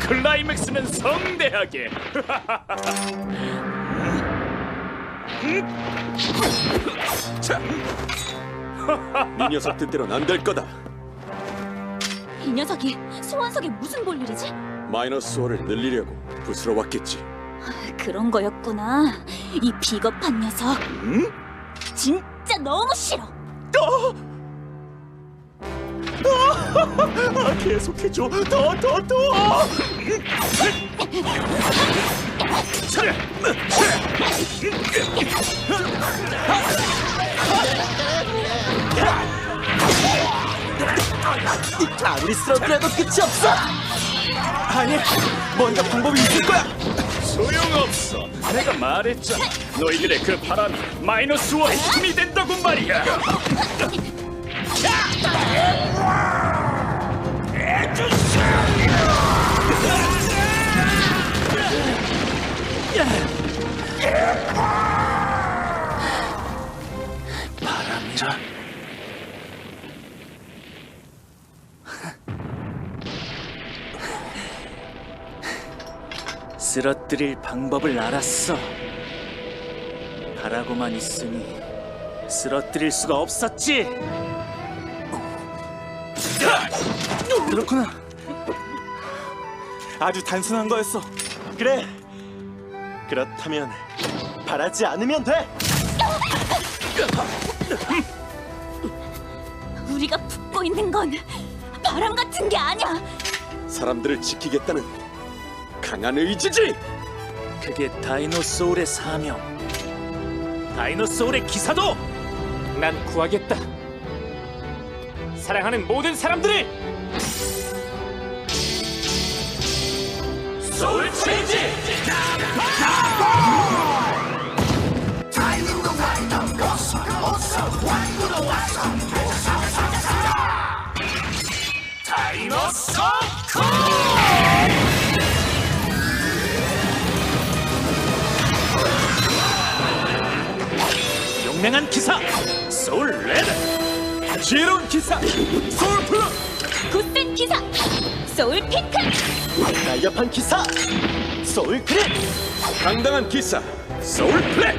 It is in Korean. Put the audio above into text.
클라이맥스는 성대하게. 자, 이 녀석 뜻대로 안될 거다. 이 녀석이 소환석에 무슨 볼일이지? 마이너스 5를 늘리려고 부스러 왔겠지. 아, 그런 거였구나. 이 비겁한 녀석. 응? 진짜 너무 싫어. 또? 아, 계속해줘. 더, 더, 더. 아무리 쓰러뜨려도 끝이 없어. 아니, 뭔가 방법이 있을 거야. 소용없어. 내가 말했잖아. 너희들의 그 바람이 마이너스 원의 힘이 된다고 말이야. 바람이라. 쓰러뜨릴 방법을 알았어. 바라고만 있으니 쓰러뜨릴 수가 없었지. 그렇구나. 아주 단순한 거였어. 그래. 그렇다면 바라지 않으면 돼. 있는 건 바람 같은 게 아니야. 사람들을 지키겠다는 강한 의지지. 그게 다이노소울의 사명. 다이노소울의 기사도. 난 구하겠다. 사랑하는 모든 사람들을 소울 체인지. 용맹한 기사. 소울 레드. 지혜로운 기사. 소울 블루. 굳센 기사. 소울 핑크. 날렵한 기사. 소울 그린. 당당한 기사. 소울 플렉.